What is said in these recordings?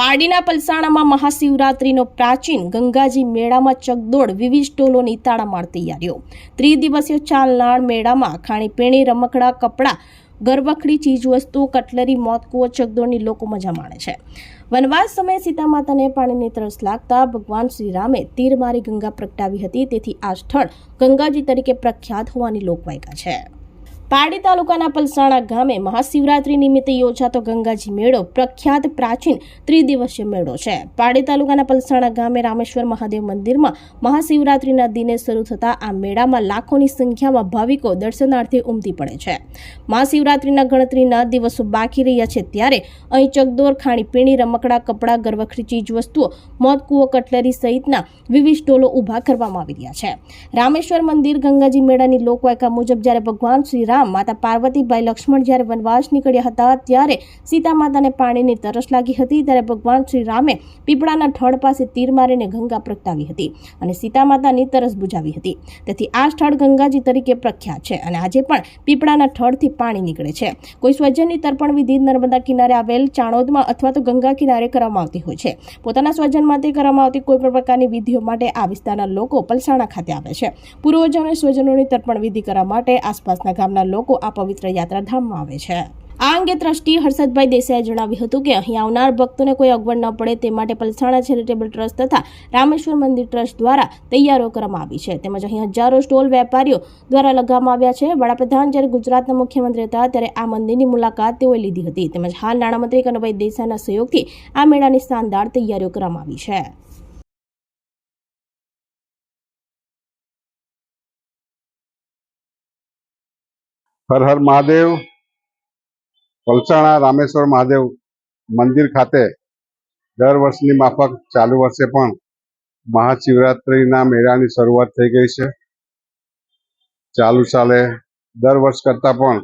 પારડીના પલસાણામાં મહાશિવરાત્રિનો પ્રાચીન ગંગાજી મેળામાં ચકદોડ વિવિધ સ્ટોલોની તાળામાર તૈયારીઓ. ત્રિદિવસીય ચાલનાર મેળામાં ખાણીપીણી રમકડા, કપડાં ગરવખડી ચીજવસ્તુઓ, કટલરી મોતકુઓ ચકદોડની લોકો મજા માણે છે. વનવાસ સમયે સીતા માતાને પાણીની તરસ લાગતા ભગવાન શ્રીરામે તીર મારી ગંગા પ્રગટાવી હતી. તેથી આ સ્થળ ગંગાજી તરીકે પ્રખ્યાત હોવાની લોકવાયકા છે. પારડી તાલુકાના પલસાણા ગામે મહાશિવરાત્રી નિમિત્તે યોજાતો ગંગાજી મેળો પ્રખ્યાત પ્રાચીન ત્રિદિવસીય મેળો છે. પારડી તાલુકાના પલસાણા ગામે રામેશ્વર મહાદેવ મંદિરમાં મહાશિવરાત્રીના દિને શરૂ થતા આ મેળામાં લાખોની સંખ્યામાં ભાવિકો દર્શનાર્થે ઉમટી પડે છે. મહાશિવરાત્રીના ગણતરીના દિવસો બાકી રહ્યા છે ત્યારે અહીં ચકદોર ખાણીપીણી રમકડા, કપડાં ગરવખડી ચીજવસ્તુઓ મોતકુઓ કટલરી સહિતના વિવિધ સ્ટોલો ઊભા કરવામાં આવી રહ્યા છે. રામેશ્વર મંદિર ગંગાજી મેળાની લોકવાયકા મુજબ જ્યારે ભગવાન શ્રી રામ માતા પાર્વતીભાઈ લક્ષ્મણ જ્યારે વનવાસ નીકળ્યા હતા ત્યારે સીતા માતાને પાણીની તરસ લાગી હતી ત્યારે ભગવાન શ્રી રામે પીપળાના ઠળ પાસે તીર મારીને ગંગા પ્રગટાવી હતી અને સીતા માતાની તરસ બુજાવી હતી. તેથી આ સ્થળ ગંગાજી તરીકે પ્રખ્યાત છે અને આજે પણ પીપળાના ઠળથી પાણી નીકળે છે. કોઈ સ્વજનની તર્પણ વિધિ નર્મદા કિનારે આવેલ ચાણોદમાં અથવા તો ગંગા કિનારે કરવામાં આવતી હોય છે. પોતાના સ્વજન માટે કરવામાં આવતી કોઈ પણ પ્રકારની વિધિઓ માટે આ વિસ્તારના લોકો પલસાણા ખાતે આવે છે. પૂર્વજો અને સ્વજનોની તર્પણ વિધિ કરવા માટે આસપાસના ગામના લોકો આ પવિત્ર યાત્રાધામમાં આવે છે. આ અંગે ટ્રસ્ટી હર્ષદભાઈ દેસાઈએ જણાવ્યું હતું કે અહીં આવનાર ભક્તોને કોઈ અગવડ ન પડે તે માટે પલસાણા ચેરિટેબલ ટ્રસ્ટ તથા રામેશ્વર મંદિર ટ્રસ્ટ દ્વારા તૈયારીઓ કરવામાં આવી છે. તેમજ અહીં હજારો સ્ટોલ વેપારીઓ દ્વારા લગાવવામાં આવ્યા છે. વડાપ્રધાન જ્યારે ગુજરાતના મુખ્યમંત્રી હતા ત્યારે આ મંદિરની મુલાકાત તેઓએ લીધી હતી. તેમજ હાલ નાણામંત્રી કનુભાઈ દેસાઈના સહયોગથી આ મેળાની શાનદાર તૈયારીઓ કરવામાં આવી છે. હર હર મહાદેવ. પલસાણા રામેશ્વર મહાદેવ મંદિર ખાતે દર વર્ષની માફક ચાલુ વર્ષે પણ મહાશિવરાત્રિના મેળાની શરૂઆત થઈ ગઈ છે. ચાલુ સાલે દર વર્ષ કરતાં પણ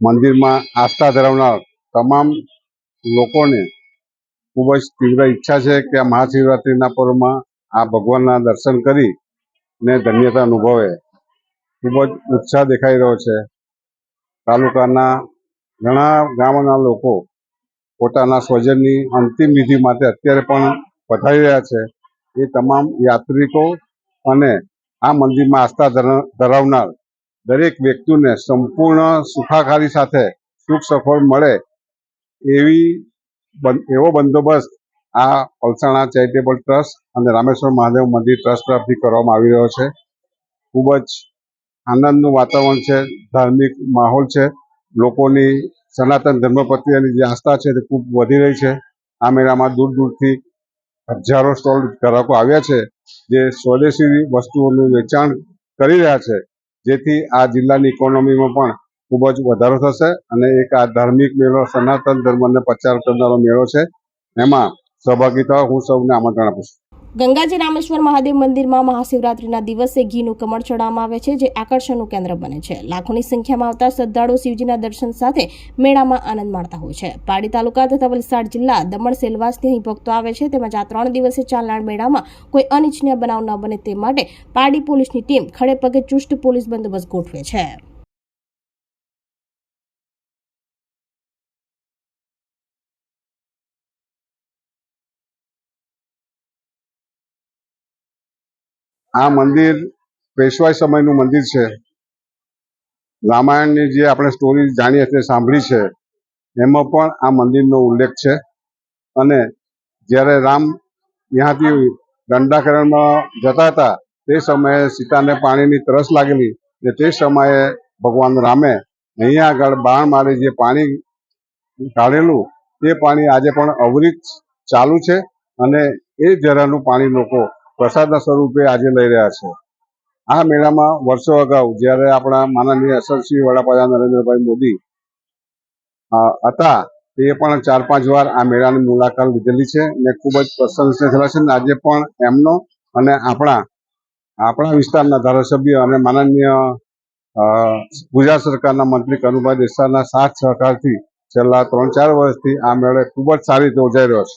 મંદિરમાં આસ્થા ધરાવનાર તમામ લોકોને ખૂબ જ તીવ્ર ઈચ્છા છે કે આ મહાશિવરાત્રિના પર્વમાં આ ભગવાનના દર્શન કરી ને ધન્યતા અનુભવે. ખૂબ જ ઉત્સાહ દેખાઈ રહ્યો છે. તાલુકાના ઘણા ગામોના લોકો પોતાના સ્વજનની અંતિમ વિધિ માટે અત્યારે પણ પધારી રહ્યા છે. એ તમામ યાત્રિકો અને આ મંદિરમાં આસ્થા ધરા- ધરાવનાર દરેક વ્યક્તિને સંપૂર્ણ સુખાકારી સાથે સુખ સફળ મળે એવી એવો બંદોબસ્ત આ પલસાણા ચેરિટેબલ ટ્રસ્ટ અને રામેશ્વર મહાદેવ મંદિર ટ્રસ્ટ તરફથી કરવામાં આવી રહ્યો છે. ખૂબ જ આનંદનું વાતાવરણ છે, ધાર્મિક માહોલ છે, લોકોની સનાતન ધર્મ પ્રત્યેની જે આસ્થા છે તે ખૂબ વધી રહી છે. આ મેળામાં દૂર દૂરથી હજારો સ્ટોલ ગ્રાહકો આવ્યા છે, જે સ્વદેશી વસ્તુઓનું વેચાણ કરી રહ્યા છે, જેથી આ જિલ્લાની ઇકોનોમીમાં પણ ખૂબ જ વધારો થશે અને એક આ ધાર્મિક મેળો, સનાતન ધર્મને પ્રચાર કરનારો મેળો છે. એમાં સહભાગી હું સૌને આમંત્રણ આપું છું. ગંગાજી રામેશ્વર મહાદેવ મંદિરમાં મહાશિવરાત્રીના દિવસે ઘીનું કમળ ચડાવવામાં આવે છે, જે આકર્ષણનું કેન્દ્ર બને છે. લાખોની સંખ્યામાં આવતા શ્રદ્ધાળુઓ શિવજીના દર્શન સાથે મેળામાં આનંદ માણતા હોય છે. પાડી તાલુકા તથા વલસાડ જિલ્લા દમણ સેલવાસથી અહીં ભક્તો આવે છે, તેમજ આ ત્રણ દિવસે ચાલનાર મેળામાં કોઈ અનિચ્છનીય બનાવ ન બને તે માટે પાડી પોલીસની ટીમ ખડેપગે ચુસ્ત પોલીસ બંદોબસ્ત ગોઠવે છે. આ મંદિર પેશવાઈ સમયનું મંદિર છે. રામાયણની જે આપણે સ્ટોરી જાણીએ છીએ, સાંભળી છે, એમાં પણ આ મંદિરનો ઉલ્લેખ છે. અને જ્યારે રામ ત્યાંથી દંડાકરણમાં જતા હતા, તે સમયે સીતાને પાણીની તરસ લાગેલી ને તે સમયે ભગવાન રામે અહીંયા આગળ બાણ મારી જે પાણી કાઢેલું, તે પાણી આજે પણ અવરિત ચાલુ છે અને એ જરાનું પાણી લોકો પ્રસાદના સ્વરૂપે આજે લઈ રહ્યા છે. આ મેળામાં વર્ષો અગાઉ જ્યારે આપણા માનનીય યશસ્વી વડાપ્રધાન નરેન્દ્રભાઈ મોદી હતા, તે પણ ચાર પાંચ વાર આ મેળાની મુલાકાત લીધેલી છે ને ખૂબ જ પ્રશંસનીય થયેલા છે. આજે પણ એમનો અને આપણા આપણા વિસ્તારના ધારાસભ્ય અને માનનીય ગુજરાત સરકારના મંત્રી કનુભાઈ દેસાઈના સાથ સહકારથી છેલ્લા ત્રણ ચાર વર્ષથી આ મેળો ખૂબ જ સારી રીતે યોજાઈ રહ્યો છે.